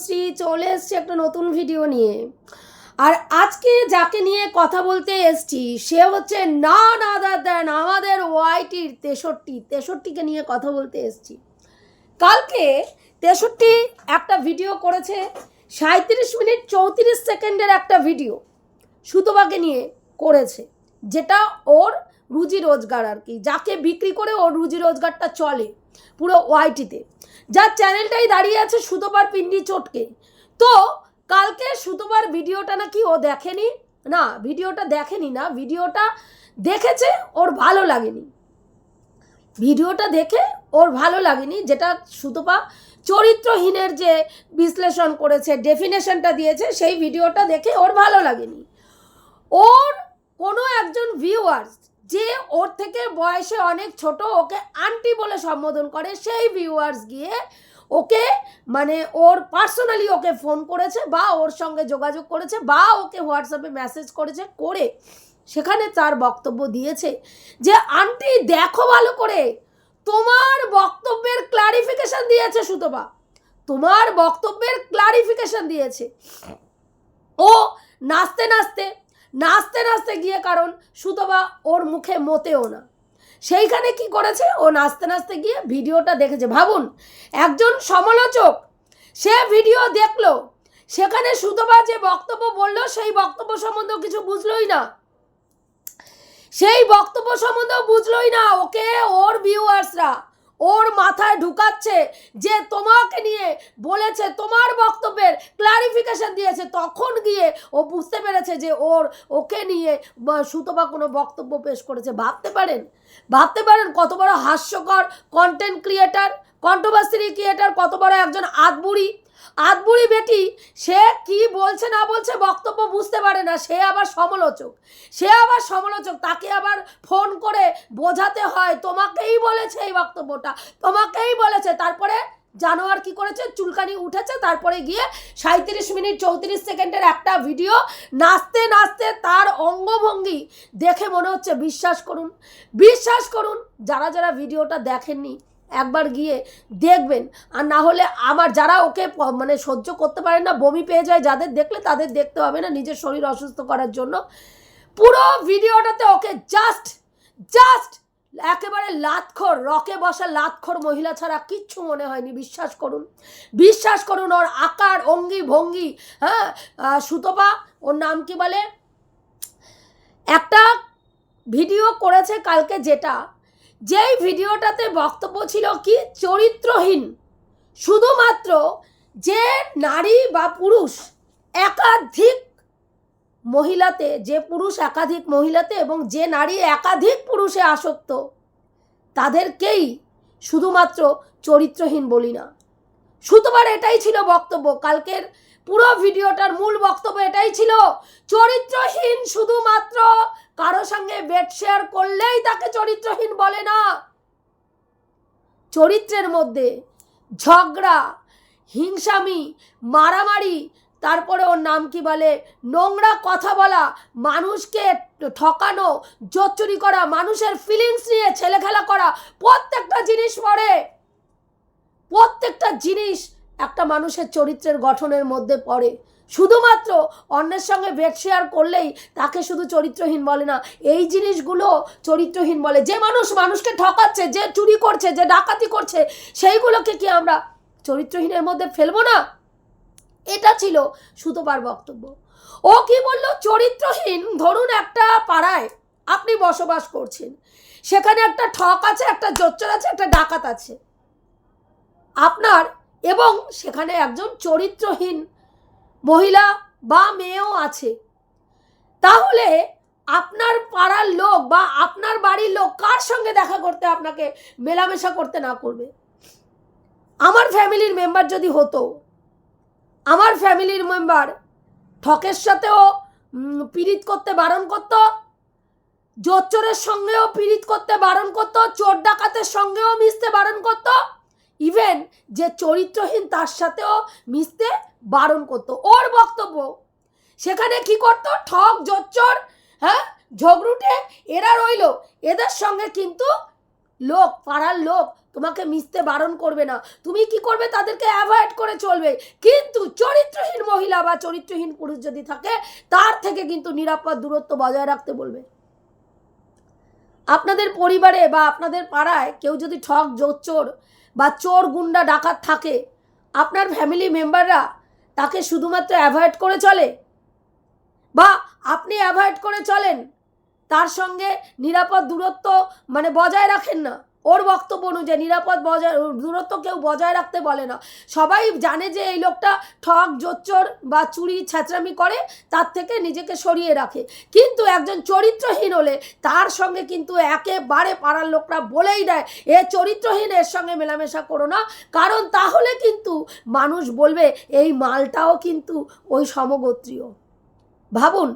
তনুশ্রী চলে এসছে একটা নতুন ভিডিও নিয়ে। আর আজকে যাকে নিয়ে কথা বলতে এসছি, সে হচ্ছে না না দেন আমাদের ওয়াইটির তেষট্টি। তেষট্টিকে নিয়ে কথা বলতে এসছি। কালকে তেষট্টি একটা ভিডিও করেছে সাঁত্রিশ মিনিট চৌত্রিশ সেকেন্ডের একটা ভিডিও সুতোবাকে নিয়ে করেছে, যেটা ওর রুজি রোজগার আর কি। যাকে বিক্রি করে ওর রুজি রোজগারটা চলে। পুরো ওয়াইটিতে। যার চ্যানেলটাই দাঁড়িয়ে আছে সুতোবার পিন্ডি চটকে। তো কালকে সুতোবার ভিডিওটা নাকি ও দেখেনি। না, ভিডিওটা দেখেনি না, ভিডিওটা দেখেছে, ওর ভালো লাগেনি। ভিডিওটা দেখে ওর ভালো লাগেনি, যেটা সুতপা চরিত্রহীনের যে বিশ্লেষণ করেছে, ডেফিনেশনটা দিয়েছে, সেই ভিডিওটা দেখে ওর ভালো লাগেনি। ওর কোনো একজন ভিউয়ার্স যে ওর থেকে বয়সে অনেক ছোট, ওকে আন্টি বলে সম্বোধন করে। সেই ভিউয়ার্স গিয়ে ওকে মানে ওর পার্সোনালি ওকে ফোন করেছে বা ওর সঙ্গে যোগাযোগ করেছে বা ওকে হোয়াটসঅ্যাপে মেসেজ করেছে করে সেখানে তার বক্তব্য দিয়েছে যে আন্টি দেখো ভালো করে, তোমার বক্তব্যের ক্লারিফিকেশন দিয়েছে সুতপা। তোমার বক্তব্যের ক্লারিফিকেশন দিয়েছে। ও নাচতে নাচতে নাচতে নাচতে গিয়ে কারণ সুতবা ওর মুখে মতেও না। সেইখানে কি করেছে? ও নাচতে নাচতে গিয়ে ভিডিওটা দেখেছে। ভাবুন, একজন সমালোচক, সে ভিডিও দেখল, সেখানে সুতবা যে বক্তব্য বলল, সেই বক্তব্য সম্বন্ধেও কিছু বুঝলোই না। সেই বক্তব্য সম্বন্ধেও বুঝলোই না ওকে, ওর ভিউয়ার্সরা ওর মাথায় ঢুকাচ্ছে যে তোমাকে নিয়ে বলেছে, তোমার বক্তব্যের ক্লারিফিকেশন দিয়েছে। তখন গিয়ে ও বুঝতে পেরেছে যে ওর, ওকে নিয়ে সুতপা কোনো বক্তব্য পেশ করেছে। ভাবতে পারেন? ভাবতে পারেন কত বড় হাস্যকর কন্টেন্ট ক্রিয়েটার কন্ট্রোভার্সি ক্রিয়েটার কত বড় একজন আদবুড়ি আদবুড়ি বেটি, সে কি বলছে না বলছে বক্তব্য বুঝতে পারে না। সে আবার সমালোচক। সে আবার সমালোচক। তাকে আবার ফোন করে বোঝাতে হয়। তোমাকেই বলেছে এই বক্তব্যটা। তোমাকেই বলেছে। তারপরে জানোয়ার কি করেছে? চুলকানি উঠেছে। তারপরে গিয়ে সাঁত্রিশ মিনিট চৌত্রিশ সেকেন্ডের একটা ভিডিও নাচতে নাচতে তার অঙ্গভঙ্গি দেখে মনে হচ্ছে, বিশ্বাস করুন। বিশ্বাস করুন, যারা যারা ভিডিওটা দেখেননি একবার গিয়ে দেখবেন। আর না হলে আমার যারা ওকে মানে সহ্য করতে পারে না, বমি পেয়ে যায়, যাদের দেখলে তাদের দেখতে হবে না, নিজের শরীর অসুস্থ করার জন্য। পুরো ভিডিওটাতে ওকে জাস্ট জাস্ট একেবারে লাতখোর, রকে বসা লাতখোর মহিলা ছাড়া কিচ্ছু মনে হয়নি, বিশ্বাস করুন। বিশ্বাস করুন ওর আকার, অঙ্গি ভঙ্গি হ্যাঁ সুতপা, ওর নাম কি বলে? একটা ভিডিও করেছে কালকে যেটা যেই ভিডিওটাতে বক্তব্য ছিল কি? চরিত্রহীন। শুধুমাত্র যে নারী বা পুরুষ একাধিক মহিলাতে, যে পুরুষ একাধিক মহিলাতে এবং যে নারী একাধিক পুরুষে আসক্ত, তাদেরকেই শুধুমাত্র চরিত্রহীন বলি না। শুধুবার এটাই ছিল বক্তব্য। কালকের পুরো ভিডিওটার মূল বক্তব্য এটাই ছিল, চরিত্রহীন শুধুমাত্র কারও সঙ্গে বেড শেয়ার করলেই তাকে চরিত্রহীন বলে না। চরিত্রের মধ্যে ঝগড়া, হিংসামি, মারামারি তারপরে ওর নাম কি বলে, নোংরা কথা বলা, মানুষকে ঠকানো, জোচ্চুরি করা, মানুষের ফিলিংস নিয়ে ছেলে খেলা করা, প্রত্যেকটা জিনিস পড়ে। প্রত্যেকটা জিনিস একটা মানুষের চরিত্রের গঠনের মধ্যে পড়ে। শুধুমাত্র অন্যের সঙ্গে বেড শেয়ার করলেই তাকে শুধু চরিত্রহীন বলে না, এই জিনিসগুলো চরিত্রহীন বলে। যে মানুষ মানুষকে ঠকাচ্ছে, যে চুরি করছে, যে ডাকাতি করছে, সেইগুলোকে কি আমরা চরিত্রহীনের মধ্যে ফেলব না? এটা ছিল সুতোবার বক্তব্য। ও কি বলল? চরিত্রহীন ধরুন একটা পাড়ায় আপনি বসবাস করছেন। সেখানে একটা ঠক আছে, একটা জোচ্চর আছে, একটা ডাকাত আছে। আপনার এবং সেখানে একজন চরিত্রহীন মহিলা বা মেয়েও আছে। তাহলে আপনার পাড়ার লোক বা আপনার বাড়ির লোক কার সঙ্গে দেখা করতে আপনাকে মেলামেশা করতে না করবে? আমার ফ্যামিলির মেম্বার যদি হতো, আমার ফ্যামিলির মেম্বার ঠকের সাথেও পীড়িত করতে, বারণ করতো, জোচ্চরের সঙ্গেও পীড়িত করতে, বারণ করতো, চোর ডাকাতের সঙ্গেও মিশতে, বারণ করতো ইভেন যে চরিত্রহীন তার সাথেও মিশতে বারণ করতো। ওর বক্তব্য, সেখানে কি করতো? ঠক জোচ্চর হ্যাঁ ঝগড়ুটে এরা রইল। এদের সঙ্গে কিন্তু লোক, পাড়ার লোক তোমাকে মিশতে বারণ করবে না। তুমি কি করবে? তাদেরকে অ্যাভয়েড করে চলবে। কিন্তু চরিত্রহীন মহিলা বা চরিত্রহীন পুরুষ যদি থাকে, তার থেকে কিন্তু নিরাপদ দূরত্ব বজায় রাখতে বলবে। আপনাদের পরিবারে বা আপনাদের পাড়ায় কেউ যদি ঠক চোর বা চোর গুন্ডা ডাকাত থাকে, আপনার ফ্যামিলি মেম্বাররা তাকে শুধুমাত্র অ্যাভয়েড করে চলে? বা আপনি অ্যাভয়েড করে চলেন, তার সঙ্গে নিরাপদ দূরত্ব মানে বজায় রাখেন না। ওর বক্তব্য অনুযায়ী নিরাপদ বজায়, দূরত্ব কেউ বজায় রাখতে বলে না। সবাই জানে যে এই লোকটা ঠক জোচ্চর বা চুরি, ছ্যাঁচড়ামি করে, তার থেকে নিজেকে সরিয়ে রাখে। কিন্তু একজন চরিত্রহীন হলে তার সঙ্গে কিন্তু একেবারে পাড়ার লোকরা বলেই দেয়, এ চরিত্রহীন, এর সঙ্গে মেলামেশা করো না। কারণ তাহলে কিন্তু মানুষ বলবে, এই মালটাও কিন্তু ওই সমগোত্রীয়। ভাবুন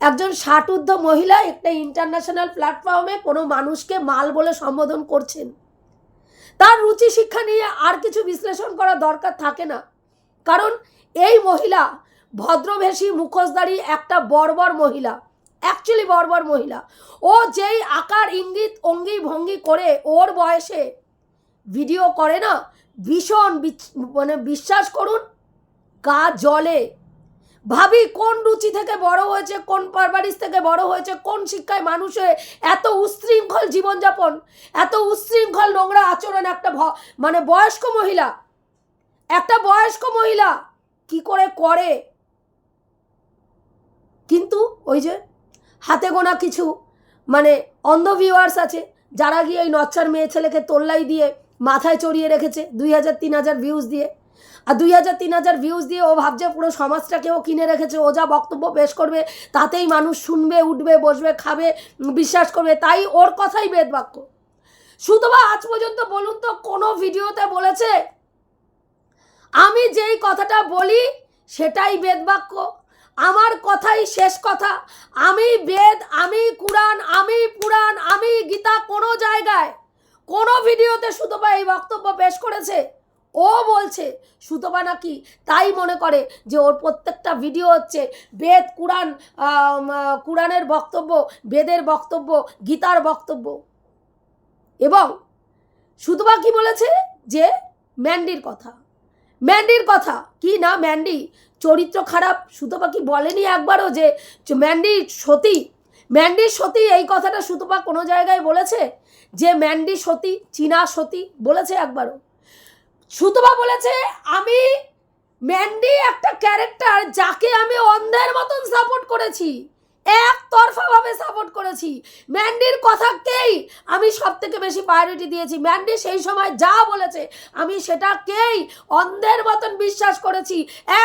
একজন ষাটঊর্ধ্ব মহিলা একটা ইন্টারন্যাশনাল প্ল্যাটফর্মে কোনো মানুষকে মাল বলে সম্বোধন করছেন। তার রুচি শিক্ষা নিয়ে আর কিছু বিশ্লেষণ করা দরকার থাকে না। কারণ এই মহিলা ভদ্রবেশী মুখোশধারী একটা বর্বর মহিলা অ্যাকচুয়ালি বর্বর মহিলা। ও যেই আকার, ইঙ্গিত, অঙ্গি ভঙ্গি করে ওর বয়সে ভিডিও করে না, ভীষণ মানে বিশ্বাস করুন, গা জলে ভাবি, কোন রুচি থেকে বড় হয়েছে, কোন পারবারিশ থেকে বড় হয়েছে, কোন শিক্ষায় মানুষে এত উচ্ছৃঙ্খল জীবনযাপন, এত উচ্ছৃঙ্খল নোংরা আচরণ একটা মানে বয়স্ক মহিলা, একটা বয়স্ক মহিলা কি করে করে? কিন্তু ওই যে হাতে গোনা কিছু মানে অন্ধ ভিউয়ার্স আছে, যারা গিয়ে ওই নচ্ছার মেয়ে ছেলেকে তোল্লাই দিয়ে মাথায় চড়িয়ে রেখেছে, দুই হাজার, তিন হাজার ভিউজ দিয়ে আর দুই হাজার, তিন হাজার ভিউজ দিয়ে ও ভাবছে পুরো সমাজটাকেও কিনে রেখেছে। ও যা বক্তব্য পেশ করবে, তাতেই মানুষ শুনবে, উঠবে, বসবে, খাবে, বিশ্বাস করবে, তাই ওর কথাই বেদবাক্য শুধু বা আজ পর্যন্ত বলুন তো কোনো ভিডিওতে বলেছে? আমি যেই কথাটা বলি, সেটাই বেদবাক্য আমার কথাই শেষ কথা। আমি বেদ, আমি কুরআন, আমি পুরাণ, আমি গীতা কোনো জায়গায় কোনো ভিডিওতে সুতপা এই বক্তব্য পেশ করেছে? ও বলছে সুতপা নাকি তাই মনে করে যে ওর প্রত্যেকটা ভিডিও হচ্ছে বেদ কুরআন আম, কুরআনের বক্তব্য বেদের বক্তব্য গীতার বক্তব্য। এবং সুতপা কি বলেছে যে ম্যান্ডির কথা। ম্যান্ডির কথা কি না ম্যান্ডি? চরিত্র খারাপ সুতপা কি বলেনি একবারও যে ম্যান্ডি সতী? ম্যান্ডি সতী এই কথাটা সুতপা কোনো জায়গায় বলেছে? যে ম্যান্ডি সতী চীনা সতী বলেছে একবারও। সুতপা বলেছে, আমি ম্যান্ডি একটা ক্যারেক্টার যাকে আমি অন্ধের মতন সাপোর্ট করেছি, একতরফাভাবে সাপোর্ট করেছি। ম্যান্ডির কথাকেই আমি সব থেকে বেশি প্রায়োরিটি দিয়েছি। ম্যান্ডি সেই সময় যা বলেছে, আমি সেটাকেই অন্ধের মতন বিশ্বাস করেছি।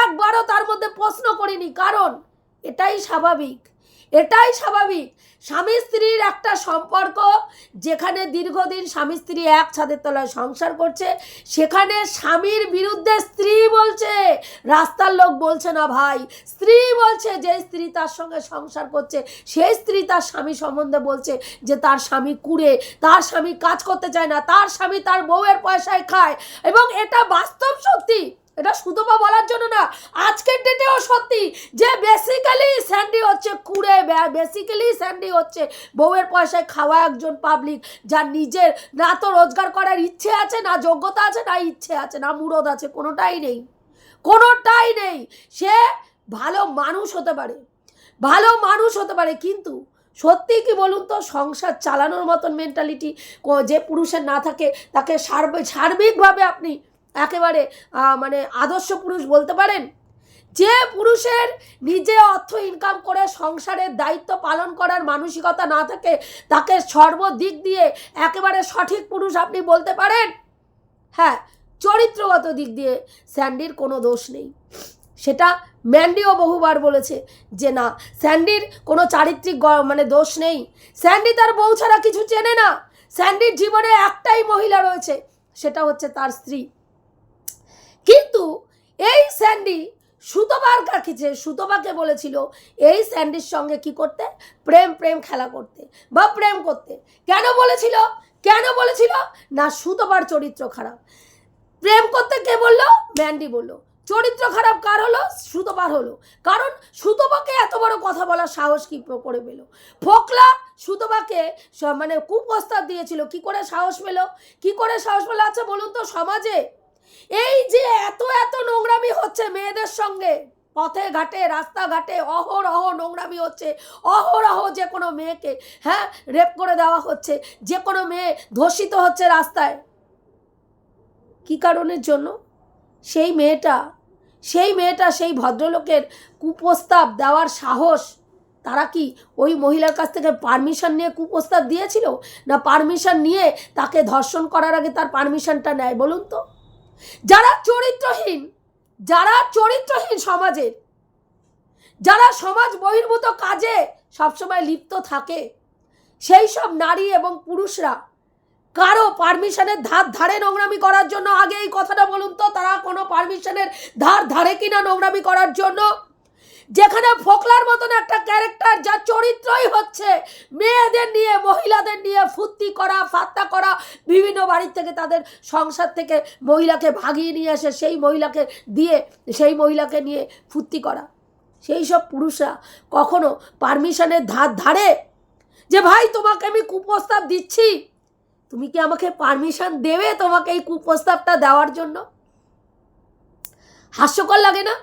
একবারও তার মধ্যে প্রশ্ন করিনি, কারণ এটাই স্বাভাবিক। এটাই স্বাভাবিক। স্বামী স্ত্রীর একটা সম্পর্ক, যেখানে দীর্ঘদিন স্বামী স্ত্রী এক ছাদের তলায় সংসার করছে, সেখানে স্বামীর বিরুদ্ধে স্ত্রী বলছে, রাস্তার লোক বলছে না ভাই, স্ত্রী বলছে যে স্ত্রী তার সঙ্গে সংসার করছে, সেই স্ত্রী তার স্বামী সম্বন্ধে বলছে যে তার স্বামী কুড়ে, তার স্বামী কাজ করতে চায় না, তার স্বামী তার বউয়ের পয়সায় খায়। এবং এটা বাস্তব সত্যি। এটা সুতপা বলার জন্য না, আজকের ডেটেও সত্যি যে বেসিক্যালি স্যান্ডি হচ্ছে কুড়ে বেসিক্যালি স্যান্ডি হচ্ছে বউয়ের পয়সায় খাওয়া একজন পাবলিক যার নিজের না তো রোজগার করার ইচ্ছে আছে, না যোগ্যতা আছে, না ইচ্ছে আছে, না মুরদ আছে, কোনোটাই নেই। কোনোটাই নেই। সে ভালো মানুষ হতে পারে, ভালো মানুষ হতে পারে, কিন্তু সত্যি কি বলুন তো, সংসার চালানোর মতন মেন্টালিটি যে পুরুষের না থাকে, তাকে সার্ব- সার্বিকভাবে আপনি একেবারে মানে আদর্শ পুরুষ বলতে পারেন? যে পুরুষের নিজে অর্থ ইনকাম করে সংসারের দায়িত্ব পালন করার মানসিকতা না থাকে, তাকে সর্বদিক দিয়ে একেবারে সঠিক পুরুষ আপনি বলতে পারেন? হ্যাঁ চরিত্রগত দিক দিয়ে স্যান্ডির কোনো দোষ নেই। সেটা ম্যান্ডিও বহুবার বলেছে যে না, স্যান্ডির কোনো চারিত্রিক মানে দোষ নেই। স্যান্ডি তার বউ ছাড়া কিছু চেনে না। স্যান্ডির জীবনে একটাই মহিলা রয়েছে, সেটা হচ্ছে তার স্ত্রী। কিন্তু এই স্যান্ডি সুতোবার কাছে সুতোবাকে বলেছিল, এই স্যান্ডির সঙ্গে কি করতে? প্রেম প্রেম খেলা করতে বা প্রেম করতে। কেন বলেছিল? কেন বলেছিল? না সুতোবার চরিত্র খারাপ। প্রেম করতে কে বলল? ম্যান্ডি বলল। চরিত্র খারাপ কার হলো? সুতপার হলো। কারণ সুতপাকে এত বড় কথা বলার সাহস কি করে পেল? ফোকলা সুতপাকে স- মানে কুপ্রস্তাব দিয়েছিল। কি করে সাহস পেল? কি করে সাহস পেল? আচ্ছা বলুন তো সমাজে এই যে এত এত নোংরামি হচ্ছে মেয়েদের সঙ্গে। পথে ঘাটে রাস্তাঘাটে অহরহ নোংরামি হচ্ছে। অহরহ যে কোনো মেয়েকে হ্যাঁ রেপ করে দেওয়া হচ্ছে। যে কোনো মেয়ে ধর্ষিত হচ্ছে রাস্তায়। কি কারণের জন্য? সেই মেয়েটা সেই মেয়েটা সেই ভদ্রলোকের কুপ্রস্তাব দেওয়ার সাহস, তারা কি ওই মহিলার কাছ থেকে পারমিশন নিয়ে কুপ্রস্তাব দিয়েছিল? না পারমিশন নিয়ে তাকে ধর্ষণ করার আগে তার পারমিশনটা নেয়? বলুন তো। যারা চরিত্রহীন যারা চরিত্রহীন সমাজের, যারা সমাজ বহির্ভূত কাজে সবসময় লিপ্ত থাকে, সেই সব নারী এবং পুরুষরা কারও পারমিশনের ধার ধারে নোংরামি করার জন্য, আগে এই কথাটা বলুন তো, তারা কোনো পারমিশনের ধার ধারে কিনা নোংরামি করার জন্য যেখানে ফোকলার মতন একটা ক্যারেক্টার যার চরিত্রই হচ্ছে মেয়েদের নিয়ে, মহিলাদের নিয়ে ফুর্তি করা, ফাত্তা করা, বিভিন্ন বাড়ির থেকে তাদের সংসার থেকে মহিলাকে ভাগিয়ে নিয়ে এসে সেই মহিলাকে দিয়ে, সেই মহিলাকে নিয়ে ফুর্তি করা। সেই সব পুরুষরা কখনো পারমিশনের ধার ধারে যে, ভাই, তোমাকে আমি কুপ্রস্তাব দিচ্ছি। তুমি কি আমাকে পারমিশন দেবে তোমাকে এই কুপ্রস্তাবটা দেওয়ার জন্য? হাস্যকর লাগে না?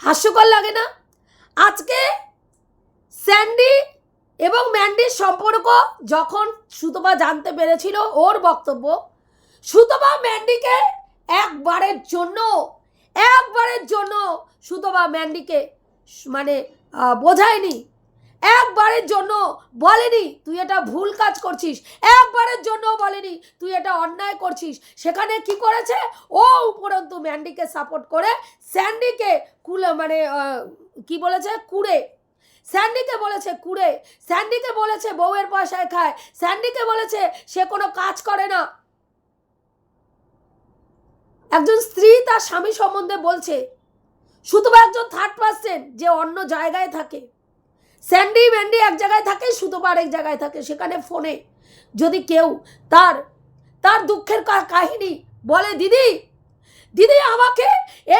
হাস্যকর লাগে না? আজকে স্যান্ডি এবং ম্যান্ডির সম্পর্ক যখন সুতপা জানতে পেরেছিল ওর বক্তব্য, সুতপা ম্যান্ডিকে একবারের জন্য একবারের জন্য সুতপা ম্যান্ডিকে মানে বোঝায়নি। একবারের জন্য বলেনি, তুই এটা ভুল কাজ করছিস। একবারের জন্য বলেনি, তুই এটা অন্যায় করছিস। সেখানে কি করেছে? ও উপরন্তু ম্যান্ডিকে সাপোর্ট করে স্যান্ডিকে কুলে মানে কি বলেছে? কুড়ে। স্যান্ডিকে বলেছে কুড়ে। স্যান্ডিকে বলেছে বউয়ের পয়সায় খায়। স্যান্ডিকে বলেছে সে কোনো কাজ করে না। একজন স্ত্রী তার স্বামী সম্বন্ধে বলছে, শুধু একজন থার্ড পার্সন যে অন্য জায়গায় থাকে। স্যান্ডি ম্যান্ডি এক জায়গায় থাকে সুতপা এক জায়গায় থাকে, সেখানে ফোনে যদি কেউ তার তার দুঃখের কাহিনী বলে, দিদি দিদি আমাকে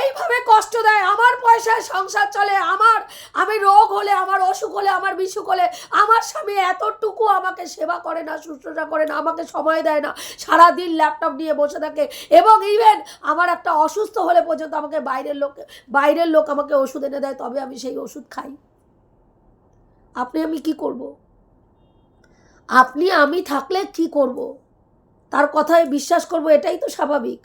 এইভাবে কষ্ট দেয়, আমার পয়সায় সংসার চলে, আমার, আমি রোগ হলে, আমার অসুখ হলে, আমার বিসুখ হলে, আমার স্বামী এতটুকু আমাকে সেবা করে না, শুশ্রূষা করে না, আমাকে সময় দেয় না, সারাদিন ল্যাপটপ নিয়ে বসে থাকে, এবং ইভেন আমার একটা অসুস্থ হলে পর্যন্ত আমাকে বাইরের লোক বাইরের লোক আমাকে ওষুধ এনে দেয়, তবে আমি সেই ওষুধ খাই। আপনি আমি কি করব? আপনি আমি থাকলে কি করব? তার কথায় বিশ্বাস করব এটাই তো স্বাভাবিক।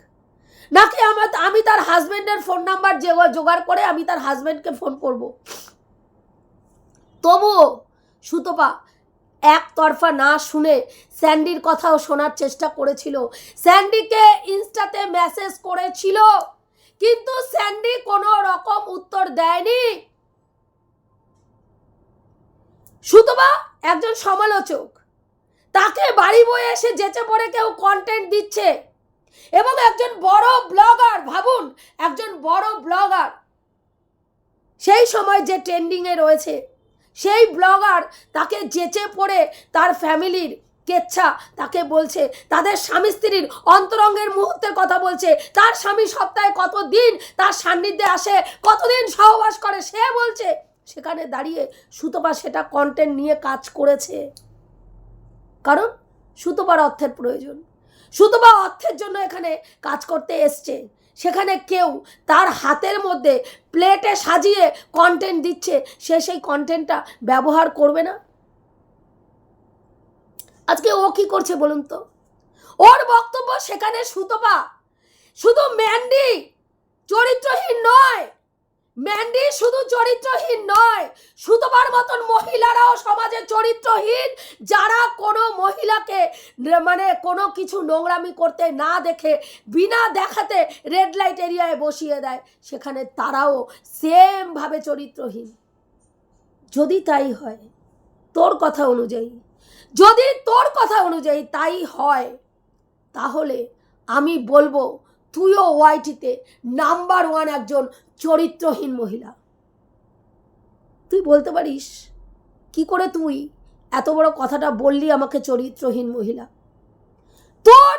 নাকি আমার আমি তার হাজবেন্ডের ফোন নাম্বার যে জোগাড় করে আমি তার হাজবেন্ডকে ফোন করব? তবুও সুতপা একতরফা না শুনে স্যান্ডির কথাও শোনার চেষ্টা করেছিল। স্যান্ডিকে ইনস্টাতে মেসেজ করেছিল, কিন্তু স্যান্ডি কোনো রকম উত্তর দেয়নি। সুতবা একজন সমালোচক। তাকে বাড়ি বয়ে এসে যেচে পড়ে কেউ কন্টেন্ট দিচ্ছে। এবং একজন বড় ব্লগার ভাবুন, একজন বড় ব্লগার সেই সময় যে ট্রেন্ডিংয়ে রয়েছে, সেই ব্লগার তাকে যেচে পড়ে তার ফ্যামিলির কেচ্ছা তাকে বলছে, তাদের স্বামী স্ত্রীর অন্তরঙ্গের মুহূর্তের কথা বলছে, তার স্বামী সপ্তাহে কতদিন তার সান্নিধ্যে আসে, কতদিন সহবাস করে সে বলছে। সেখানে দাঁড়িয়ে সুতপা সেটা কন্টেন্ট নিয়ে কাজ করেছে। কারণ সুতপার অর্থের প্রয়োজন। সুতপা অর্থের জন্য এখানে কাজ করতে এসছে। সেখানে কেউ তার হাতের মধ্যে প্লেটে সাজিয়ে কন্টেন্ট দিচ্ছে, সে সেই কন্টেন্টটা ব্যবহার করবে না। আজকে ও কি করছে বলুন তো? ওর বক্তব্য সেখানে সুতপা। শুধু ম্যান্ডি চরিত্রহীন নয় ম্যান্ডি শুধু চরিত্রহীন নয়, সুতপার মতন মহিলারাও সমাজে চরিত্রহীন। যারা কোনো মহিলাকে মানে কোনো কিছু নোংরামি করতে না দেখে, বিনা দেখাতে রেড লাইট এরিয়ায় বসিয়ে দেয়, সেখানে তারাও সেমভাবে চরিত্রহীন। যদি তাই হয়, তোর কথা অনুযায়ী, যদি তোর কথা অনুযায়ী তাই হয়, তাহলে আমি বলব তুইও ওয়াইটিতে নাম্বার ওয়ান একজন চরিত্রহীন মহিলা। তুই বলতে পারিস, কি করে তুই এত বড় কথাটা বললি আমাকে চরিত্রহীন মহিলা? তোর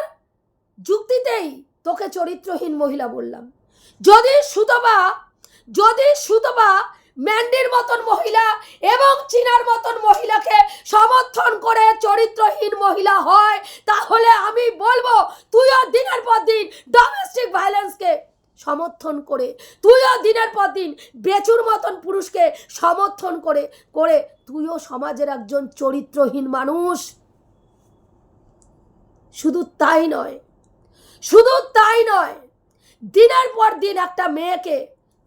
যুক্তিতেই তোকে চরিত্রহীন মহিলা বললাম। যদি সুতবা যদি সুতবা ম্যান্ডির মতন মহিলা এবং চীনার মতন মহিলাকে করে চরিত্রহীন মহিলা হয়, তাহলে আমি বলব, তুইও দিনের পর দিন ডোমেস্টিক ভায়োলেন্সকে সমর্থন করে, তুইও দিনের পর দিন বেচুর মতন পুরুষকে সমর্থন করে করে তুইও সমাজের একজন চরিত্রহীন মানুষ। শুধু তাই নয়, শুধু তাই নয়, দিনের পর দিন একটা মেয়েকে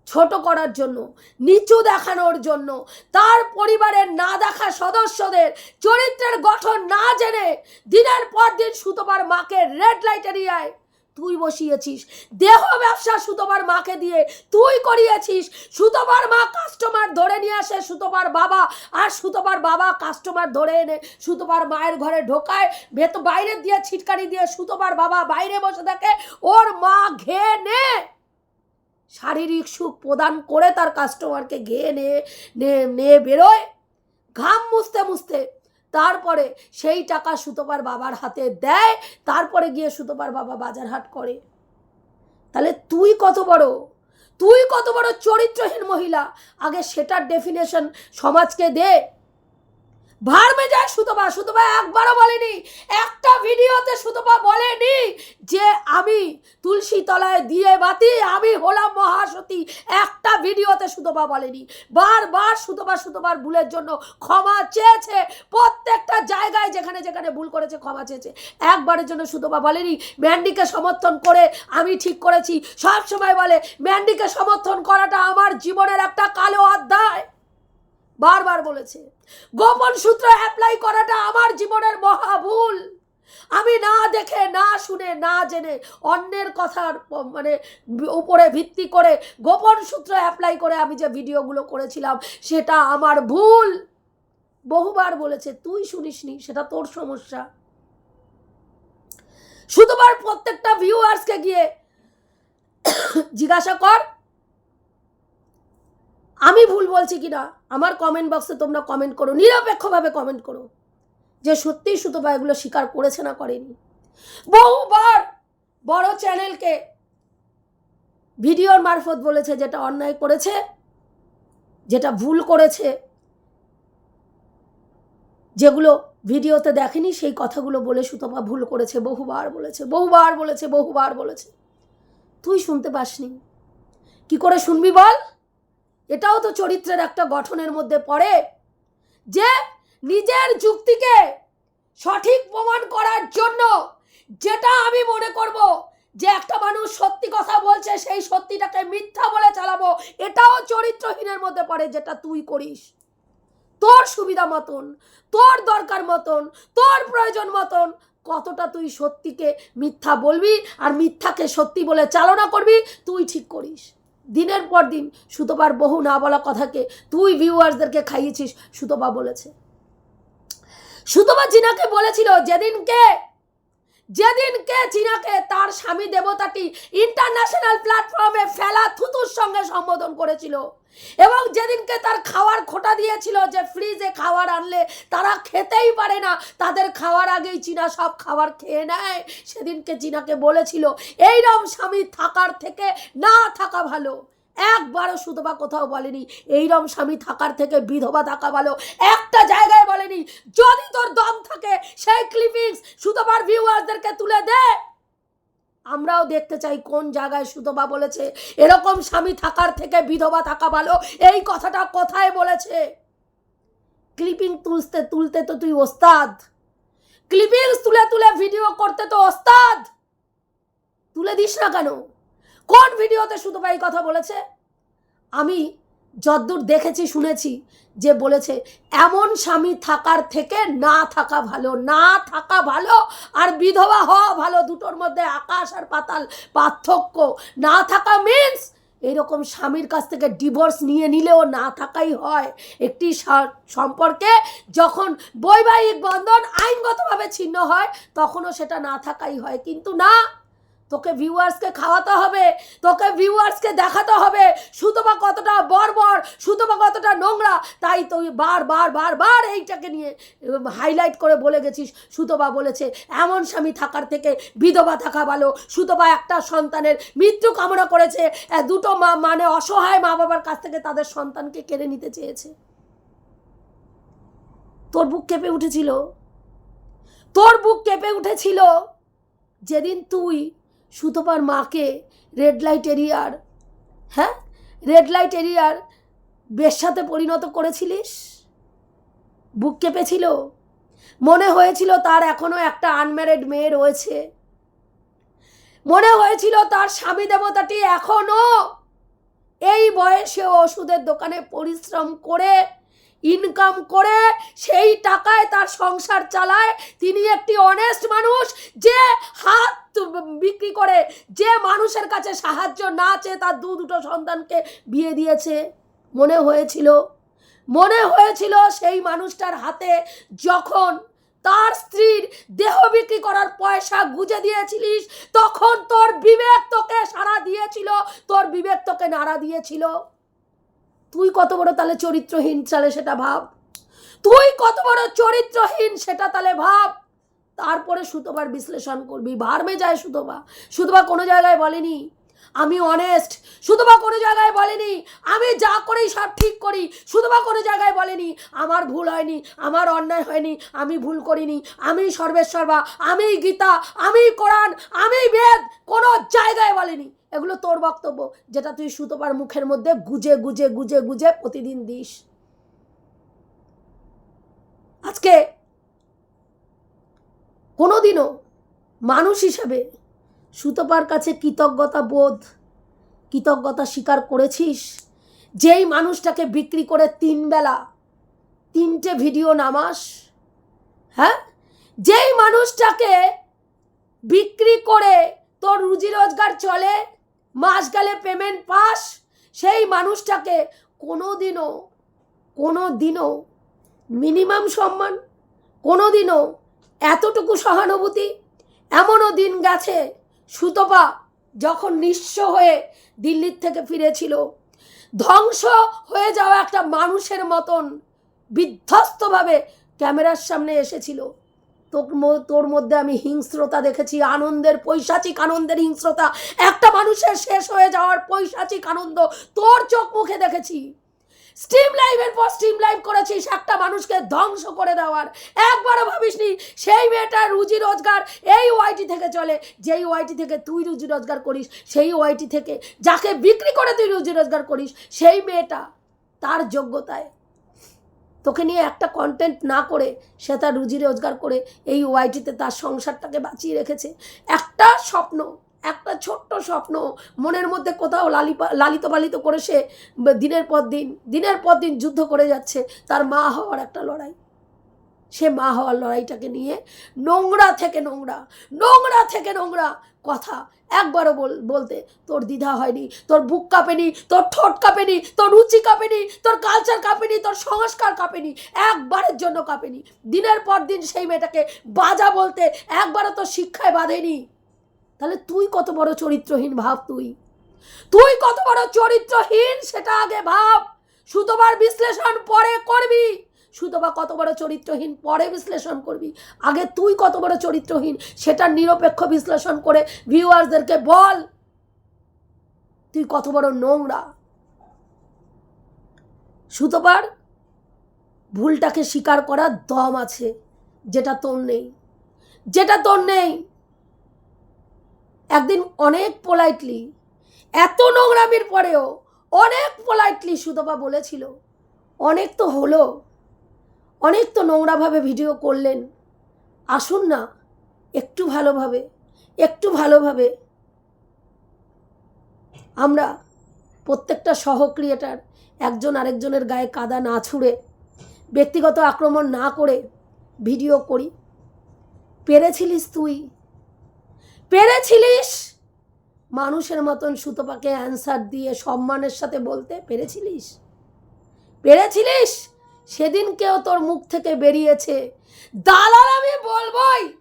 ছোট করার জন্য, নিচু দেখানোর জন্য, তার পরিবারের না দেখা সদস্যদের চরিত্রের গঠন না জেনে দিনের পর দিন সুতোবার মাকে রেড লাইট এরিয়ায় তুই বসিয়েছিস, দেহ ব্যবসা সুতোবার মাকে দিয়ে তুই করিয়েছিস সুতোবার মা কাস্টমার ধরে নিয়ে আসে সুতোবার বাবা, আর সুতোবার বাবা কাস্টমার ধরে এনে সুতোবার মায়ের ঘরে ঢোকায়, ভেতো, বাইরে দিয়ে ছিটকারি দিয়ে সুতোবার বাবা বাইরে বসে থাকে, ওর মা ঘেয়ে নে শারীরিক সুখ প্রদান করে তার কাস্টমারকে ঘেয়ে নিয়ে নিয়ে বেরোয়। ঘাম মুছতে মুছতে তারপরে সেই টাকা সুতোপার বাবার হাতে দেয়, তারপরে গিয়ে সুতোপার বাবা বাজার হাট করে। তাহলে তুই কত বড়? তুই কত বড় চরিত্রহীন মহিলা? আগে সেটার ডেফিনেশন সমাজকে দে। ভাড়মে যায় সুতপা সুতপা একবারও বলেনি। একটা ভিডিওতে সুতপা বলেনি যে আমি তুলসী তলায় দিয়ে বাতি, আমি হলাম মহাসতী। একটা ভিডিওতে সুতপা বলেনি। বারবার সুতপা, সুতপার ভুলের জন্য ক্ষমা চেয়েছে। প্রত্যেকটা জায়গায় যেখানে যেখানে ভুল করেছে, ক্ষমা চেয়েছে। একবারের জন্য সুতপা বলেনি, ম্যান্ডিকে সমর্থন করে আমি ঠিক করেছি। সব সময় বলে, ম্যান্ডিকে সমর্থন করাটা আমার জীবনের একটা কালো অধ্যায়। বারবার বলেছে। গোপন সূত্র অ্যাপ্লাই করাটা আমার জীবনের মহা ভুল। আমি না দেখে, না শুনে, না জেনে অন্যের কথার মানে উপরে ভিত্তি করে গোপন সূত্র অ্যাপ্লাই করে আমি যে ভিডিওগুলো করেছিলাম, সেটা আমার ভুল। বহুবার বলেছে, তুই শুনিসনি, সেটা তোর সমস্যা। শুধুবার প্রত্যেকটা ভিউয়ার্সকে গিয়ে জিজ্ঞাসা কর, আমি ভুল বলছি কি না আমার কমেন্ট বক্সে তোমরা কমেন্ট করো, নিরপেক্ষভাবে কমেন্ট করো। যে সত্যিই সুতপা এগুলো স্বীকার করেছে না করেনি। বহুবার বড় চ্যানেলকে ভিডিওর মারফত বলেছে যেটা অন্যায় করেছে, যেটা ভুল করেছে, যেগুলো ভিডিওতে দেখেনি সেই কথাগুলো বলে সুতপা ভুল করেছে, বহুবার বলেছে বহুবার বলেছে বহুবার বলেছে। তুই শুনতে পাসনি। কি করে শুনবি বল? এটাও তো চরিত্রের একটা গঠনের মধ্যে পড়ে যে নিজের যুক্তিকে সঠিক প্রমাণ করার জন্য যেটা আমি মনে করব যে একটা মানুষ সত্যি কথা বলছে, সেই সত্যিটাকে মিথ্যা বলে চালাবো, এটাও চরিত্রহীনের মধ্যে পড়ে যেটা তুই করিস। তোর সুবিধা মতন, তোর দরকার মতন, তোর প্রয়োজন মতন কতটা তুই সত্যিকে মিথ্যা বলবি আর মিথ্যাকে সত্যি বলে চালনা করবি, তুই ঠিক করিস। দিনের পর দিন সুতপার বহু না বলা কথাকে তুই ভিউয়ার্সদেরকে খাইয়েছিস, সুতপা বলেছে। সুতপা জিনাকে বলেছিল, যেদিনকে যেদিনকে চীনাকে তার স্বামী দেবতাটি ইন্টারন্যাশনাল প্ল্যাটফর্মে ফেলা থুতুর সঙ্গে সম্বোধন করেছিল, এবং যেদিনকে তার খাওয়ার খোটা দিয়েছিল যে ফ্রিজে খাবার আনলে তারা খেতেই পারে না, তাদের খাওয়ার আগেই চীনা সব খাবার খেয়ে নেয়, সেদিনকে চীনাকে বলেছিল এইরকম স্বামী থাকার থেকে না থাকা ভালো। একবারও সুতবা কোথাও বলেনি। এইরকম স্বামী থাকার থেকে বিধবা থাকা ভালো একটা জায়গায় বলেনি। যদি তোর দম থাকে, সেই ক্লিপিংস সুতবার ভিউয়ারদেরকে তুলে দে। আমরাও দেখতে চাই কোন জায়গায় সুতবা বলেছে। এরকম স্বামী থাকার থেকে বিধবা থাকা ভালো, এই কথাটা কোথায় বলেছে? ক্লিপিং তুলতে তুলতে তো তুই ওস্তাদ। ক্লিপিংস তুলে তুলে ভিডিও করতে তো ওস্তাদ। তুলে দিস না কেন? কোন ভিডিওতে সুতপা এই কথা বলেছে? আমি যদ্দূর দেখেছি, শুনেছি যে বলেছে, এমন স্বামী থাকার থেকে না থাকা ভালো, না থাকা ভালো, আর বিধবা হওয়া ভালো। দুটোর মধ্যে আকাশ আর পাতাল পার্থক্য। না থাকা মিন্স এরকম স্বামীর কাছ থেকে ডিভোর্স নিয়ে নিলেও না থাকাই হয়। একটি সম্পর্কে যখন বৈবাহিক বন্ধন আইনগতভাবে ছিন্ন হয়, তখনও সেটা না থাকাই হয়। কিন্তু না তোকে ভিউয়ার্সকে খাওয়াতে হবে, তোকে ভিউয়ার্সকে দেখাতে হবে, সুতপা কতটা বর্বর, সুতপা কতটা নোংরা, তাই তুই বার বার বার বার এইটাকে নিয়ে হাইলাইট করে বলে গেছিস। সুতপা বলেছে, এমন স্বামী থাকার থেকে বিধবা থাকা ভালো। সুতপা একটা সন্তানের মৃত্যু কামনা করেছে দুটো মা মানে অসহায় মা বাবার কাছ থেকে তাদের সন্তানকে কেড়ে নিতে চেয়েছে। তোর বুক কেঁপে উঠেছিল। তোর বুক কেঁপে উঠেছিল। যেদিন তুই সুতপার মাকে রেড লাইট এরিয়ার হ্যাঁ? রেড লাইট এরিয়ার বেশ্যাতে পরিণত করেছিলিস? বুক কেঁপেছিল মনে হয়েছিল তার এখনও একটা আনম্যারিড মেয়ে রয়েছে। মনে হয়েছিল তার স্বামী দেবতাটি এখনও এই বয়সে ওষুধের দোকানে পরিশ্রম করে ইনকাম করে, সেই টাকায় তার সংসার চালায়। তিনি একটি অনেস্ট মানুষ যে হাত বিক্রি করে যে মানুষের কাছে সাহায্য না চেয়ে তার দু দুটো সন্তানকে বিয়ে দিয়েছে। মনে হয়েছিল মনে হয়েছিল সেই মানুষটার হাতে যখন তার স্ত্রীর দেহ বিক্রি করার পয়সা গুজে দিয়েছিলিস, তখন তোর বিবেক তোকে সাড়া দিয়েছিল, তোর বিবেক তোকে নাড়া দিয়েছিল। তুই কত বড় তাহলে চরিত্রহীন তাহলে সেটা ভাব। তুই কত বড় চরিত্রহীন সেটা তাহলে ভাব। তারপরে সুতোবার বিশ্লেষণ করবি। ভার্মে যায় সুতোবা। সুতোবা কোনো জায়গায় বলেনি, আমি অনেস্ট সুতোবা কোনো জায়গায় বলেনি, আমি যা করি সব ঠিক করি। সুতোবা কোনো জায়গায় বলেনি, আমার ভুল হয়নি, আমার অন্যায় হয়নি, আমি ভুল করিনি। আমি সর্বেশ্বরবা আমি গীতা, আমি কোরআন, আমি বেদ, কোনো জায়গায় বলেনি। এগুলো তোর বক্তব্য, যেটা তুই সুতোপার মুখের মধ্যে গুজে গুজে গুজে গুজে প্রতিদিন দিস। আজকে কোনোদিনও মানুষ হিসেবে সুতপার কাছে কৃতজ্ঞতা বোধ, কৃতজ্ঞতা স্বীকার করেছিস? যেই মানুষটাকে বিক্রি করে তিন বেলা, তিনটে ভিডিও নামাস হ্যাঁ? যেই মানুষটাকে বিক্রি করে তোর রুজি রোজগার চলে, মাস গেলে পেমেন্ট পাস, সেই মানুষটাকে কোনো দিনও কোনো দিনও মিনিমাম সম্মান কোনো দিনও এতটুকু সহানুভূতি? এমনও দিন গেছে সুতপা যখন নিঃস্ব হয়ে দিল্লির থেকে ফিরেছিল। ধ্বংস হয়ে যাওয়া একটা মানুষের মতন বিধ্বস্তভাবে ক্যামেরার সামনে এসেছিল। তোর মধ্যে আমি হিংস্রতা দেখেছি, আনন্দের, পৈশাচিক আনন্দের হিংস্রতা। একটা মানুষের শেষ হয়ে যাওয়ার পৈশাচিক আনন্দ তোর চোখ মুখে দেখেছি। স্ট্রিম লাইভের পর স্ট্রিম লাইভ করেছিস একটা মানুষকে ধ্বংস করে দেওয়ার। একবারও ভাবিসনি, সেই মেয়েটার রুজি রোজগার, এই ওয়াইটি থেকে চলে। যেই ওয়াইটি থেকে তুই রুজি রোজগার করিস, সেই ওয়াইটি থেকে যাকে বিক্রি করে তুই রুজি রোজগার করিস, সেই মেয়েটা তার যোগ্যতায়। তোকে নিয়ে একটা কন্টেন্ট না করে সে তার রুজি রোজগার করে এই ওয়াইটিতে তার সংসারটাকে বাঁচিয়ে রেখেছে। একটা স্বপ্ন একটা ছোট্ট স্বপ্ন মনের মধ্যে কোথাও লালি লালিত পালিত করে সে দিনের পর দিন, দিনের পর দিন যুদ্ধ করে যাচ্ছে তার মা হওয়ার একটা লড়াই। সে মা হওয়ার লড়াইটাকে নিয়ে নোংরা থেকে নোংরা নোংরা থেকে নোংরা কথা একবারও বল, বলতে তোর দ্বিধা হয়নি, তোর বুক কাঁপেনি, তোর ঠোঁট কাঁপেনি, তোর রুচি কাঁপেনি, তোর কালচার কাঁপেনি, তোর সংস্কার কাঁপেনি, একবারের জন্য কাঁপেনি। দিনের পর দিন সেই মেয়েটাকে বাজা বলতে একবারও তোর শিক্ষায় বাঁধেনি। তাহলে তুই কত বড় চরিত্রহীন ভাব তুই? তুই কত বড় চরিত্রহীন সেটা আগে ভাব। সুতোবার বিশ্লেষণ পরে করবি। সুতোবা কত বড় চরিত্রহীন পরে বিশ্লেষণ করবি। আগে তুই কত বড় চরিত্রহীন সেটা নিরপেক্ষ বিশ্লেষণ করে ভিউয়ার্সদেরকে বল। তুই কত বড় নোংরা। সুতোবার ভুলটাকে স্বীকার করার দম আছে, যেটা তোর নেই। যেটা তোর নেই একদিন অনেক পোলাইটলি এত নোংরামির পরেও অনেক পোলাইটলি সুতপা বলেছিল, অনেক তো হলো, অনেক তো নোংরাভাবে ভিডিও করলেন, আসুন না, একটু ভালোভাবে একটু ভালোভাবে। আমরা প্রত্যেকটা সহ ক্রিয়েটার একজন আরেকজনের গায়ে কাদা না ছুঁড়ে, ব্যক্তিগত আক্রমণ না করে ভিডিও করি। পেরেছিলিস তুই? পেরেছিলিস? মানুষের মতন সুতপাকে অ্যান্সার দিয়ে সম্মানের সাথে বলতে পেরেছিলিস? পেরেছিলিস? সেদিন কেউ তোর মুখ থেকে বেরিয়েছে। দালাল আমি বলবই।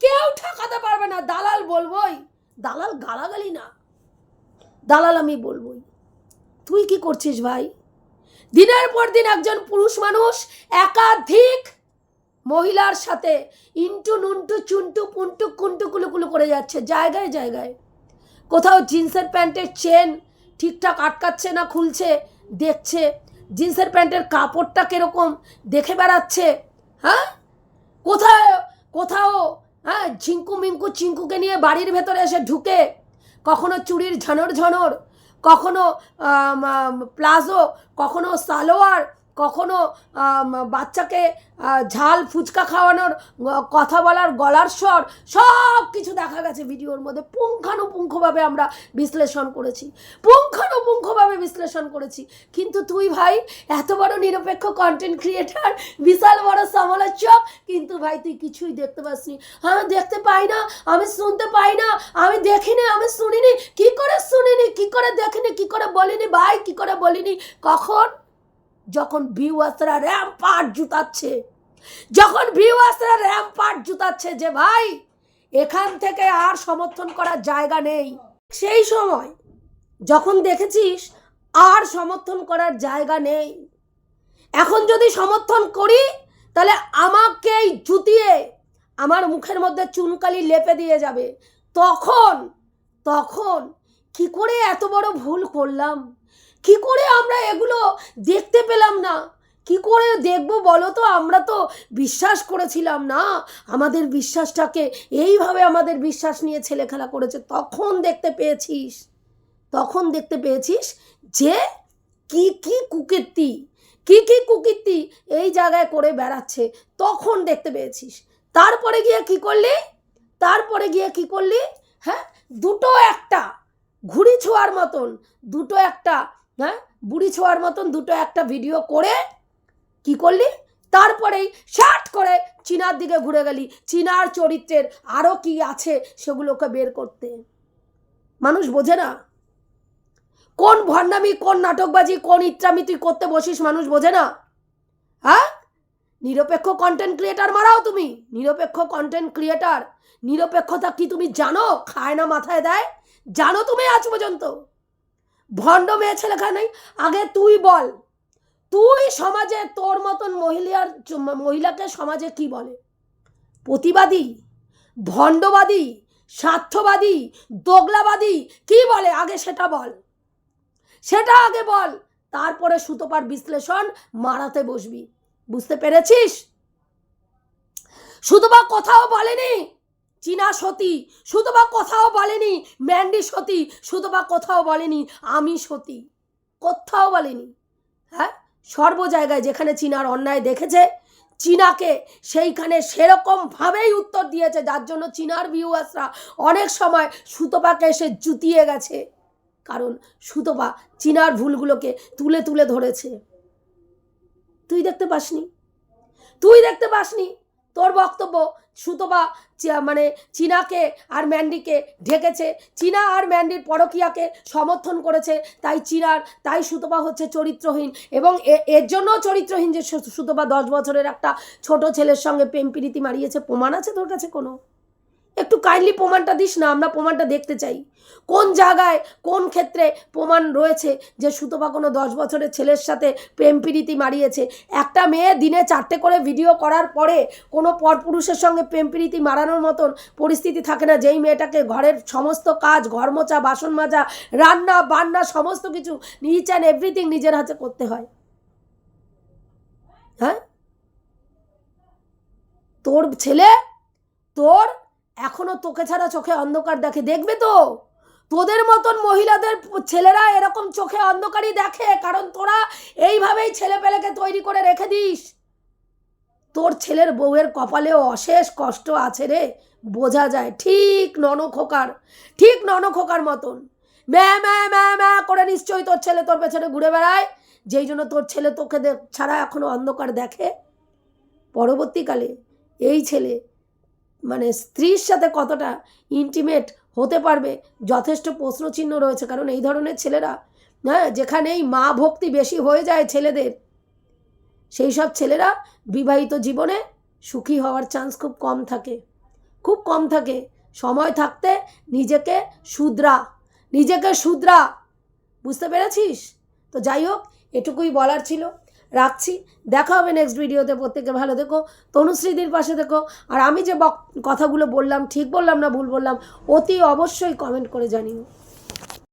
কেউ ঠেকাতে পারবে না। দালাল বলবই। দালাল গালাগালি না। দালাল আমি বলবই। তুই কি করছিস ভাই? দিনের পর দিন একজন পুরুষ মানুষ একাধিক মহিলার সাথে ইন্টু নুন্টু চুন্টু পুন্টু কুন্টু কুলুকুলু করে যাচ্ছে, জায়গায় জায়গায়। কোথাও জিন্সের প্যান্টের চেন ঠিকঠাক আটকাচ্ছে না, খুলছে, দেখছে। জিন্সের প্যান্টের কাপড়টা কীরকম, দেখে বেড়াচ্ছে হ্যাঁ? কোথায়, কোথাও হ্যাঁ ঝিঙ্কু মিঙ্কু চিঙ্কুকে নিয়ে বাড়ির ভেতরে এসে ঢুকে, কখনো চুড়ির ঝনর ঝনর, কখনো প্লাজো, কখনো সালোয়ার কখনো বাচ্চাকে ঝাল ফুচকা খাওয়ানোর কথা বলার গলার স্বর, সব কিছু দেখা গেছে ভিডিওর মধ্যে। পুঙ্খানুপুঙ্খভাবে আমরা বিশ্লেষণ করেছি। পুঙ্খানুপুঙ্খভাবে বিশ্লেষণ করেছি। কিন্তু তুই ভাই, এত বড় নিরপেক্ষ কন্টেন্ট ক্রিয়েটার বিশাল বড় সমালোচক, কিন্তু ভাই তুই কিছুই দেখতে পাসনি। আমি দেখতে পাই না, আমি শুনতে পাই না, আমি দেখিনি, আমি শুনিনি, কি করে শুনিনি, কি করে দেখিনি, কি করে বলিনি, ভাই, কি করে বলিনি? কখন? যখন ভিউয়ার্সরা র্যাম পাট জুতাচ্ছে, যখন ভিউয়ার্সরা র্যাম পাট জুতাচ্ছে যে ভাই, এখান থেকে আর সমর্থন করার জায়গা নেই। সেই সময় যখন দেখেছিস আর সমর্থন করার জায়গা নেই। এখন যদি সমর্থন করি, তাহলে আমাকেই জুতিয়ে আমার মুখের মধ্যে চুনকালি লেপে দিয়ে যাবে। তখন তখন কি করে এত বড় ভুল করলাম? কি করে আমরা এগুলো দেখতে পেলাম না? কি করে দেখব বলো তো? আমরা তো বিশ্বাস করেছিলাম না। আমাদের বিশ্বাসটাকে এইভাবে আমাদের বিশ্বাস নিয়ে ছেলে খেলা করেছে। তখন দেখতে পেয়েছিস, তখন দেখতে পেয়েছিস যে কি কি কুকীর্তি, কি কি কুকীর্তি এই জায়গায় করে বেড়াচ্ছে। তখন দেখতে পেয়েছিস। তারপরে গিয়ে কি করলি? তারপরে গিয়ে কি করলি? হ্যাঁ দুটো একটা, ঘুড়ি ছোঁয়ার মতন, দুটো একটা হ্যাঁ? বুড়ি ছোঁয়ার মতন দুটো একটা ভিডিও করে কি করলি? তারপরেই শার্ট করে চীনার দিকে ঘুরে গেলি। চীনার চরিত্রের আরও কি আছে সেগুলোকে বের করতে। মানুষ বোঝে না? কোন ভণ্ডামি, কোন নাটকবাজি, কোন ইত্রামি তুই করতে বসিস মানুষ বোঝে না? হ্যাঁ? নিরপেক্ষ কন্টেন্ট ক্রিয়েটার মারাও তুমি। নিরপেক্ষ কন্টেন্ট ক্রিয়েটার নিরপেক্ষতা কি তুমি জানো? খায় না মাথায় দেয়। জানো তুমি আজ পর্যন্ত। ভণ্ড মেয়ে ছেলেখা নেই। আগে তুই বল, তুই সমাজে তোর মতন মহিলার মহিলাকে সমাজে কি বলে? প্রতিবাদী? ভণ্ডবাদী? স্বার্থবাদী? দোগলাবাদী? কি বলে? আগে সেটা বল। সেটা আগে বল, তারপরে সুতোপার বিশ্লেষণ মারাতে বসবি। বুঝতে পেরেছিস? সুতোপা কোথাও বলেনি। চীনা সতী, সুতোপা কোথাও বলেনি, ম্যান্ডি সতী, সুতোপা কোথাও বলেনি, আমি সতী, কোথাও বলেনি। হ্যাঁ? সর্ব জায়গায় যেখানে চীনার অন্যায় দেখেছে, চীনাকে সেইখানে সেরকমভাবেই উত্তর দিয়েছে, যার জন্য চীনার ভিউয়ার্সরা অনেক সময় সুতোপাকে এসে জুতিয়ে গেছে। কারণ সুতোপা চীনার ভুলগুলোকে তুলে তুলে ধরেছে। তুই দেখতে পাসনি? তুই দেখতে পাসনি? তোর বক্তব্য সুতোপা চি- মানে চীনাকে আর ম্যান্ডিকে ঢেকেছে। চীনা আর ম্যান্ডির পরকিয়াকে সমর্থন করেছে, তাই চীনার, তাই সুতবা হচ্ছে চরিত্রহীন। এবং এর জন্য চরিত্রহীন যে সু- সুতোপা দশ বছরের একটা ছোট ছেলের সঙ্গে প্রেম প্রীতি মারিয়েছে। প্রমাণ আছে তোর কাছে কোনো? একটু কাইন্ডলি প্রমাণটা দিস না, আমরা প্রমাণটা দেখতে চাই। কোন জায়গায়, কোন ক্ষেত্রে প্রমাণ রয়েছে যে সুতপা কোনো দশ বছরের ছেলের সাথে প্রেম প্রীতি মারিয়েছে? একটা মেয়ে দিনে চারটে করে ভিডিও করার পরে কোনো পরপুরুষের সঙ্গে প্রেম প্রীতি মারানোর মতন পরিস্থিতি থাকে না। যেই মেয়েটাকে ঘরের সমস্ত কাজ, ঘর মোছা, বাসন মাজা, রান্না, বান্না, সমস্ত কিছু নিচ অ্যান্ড এভরিথিং নিজের হাতে করতে হয়। হ্যাঁ? তোর ছেলে, তোর এখনও তোকে ছাড়া চোখে অন্ধকার দেখে। দেখবে তো? তোদের মতন মহিলাদের ছেলেরা এরকম চোখে অন্ধকারই দেখে, কারণ তোরা এইভাবেই ছেলেপেলেকে তৈরি করে রেখে দিস। তোর ছেলের বউয়ের কপালেও অশেষ কষ্ট আছে রে, বোঝা যায়। ঠিক ননখোকার ঠিক ননখোকার মতন। ম্যা ম্যা ম্যা ম্যা করে নিশ্চয়ই তোর ছেলে তোর পেছনে ঘুরে বেড়ায়। যেই জন্য তোর ছেলে তোকে ছাড়া এখনও অন্ধকার দেখে। পরবর্তীকালে এই ছেলে মানে স্ত্রীর সাথে কতটা ইন্টিমেট হতে পারবে। যথেষ্ট প্রশ্নচিহ্ন রয়েছে, কারণ এই ধরনের ছেলেরা হ্যাঁ যেখানেই মা ভক্তি বেশি হয়ে যায় ছেলেদের, সেই সব ছেলেরা বিবাহিত জীবনে সুখী হওয়ার চান্স খুব কম থাকে। খুব কম থাকে। সময় থাকতে নিজেকে শুধরা নিজেকে শুধরা। বুঝতে পেরেছিস? তো যাই হোক, এটুকুই বলার ছিল। রাখছি। দেখা হবে নেক্সট ভিডিওতে প্রত্যেকে ভালো দেখো তনুশ্রীদির পাশে দেখো আর আমি যে কথাগুলো বললাম, ঠিক বললাম না ভুল বললাম, অতি অবশ্যই কমেন্ট করে জানিও।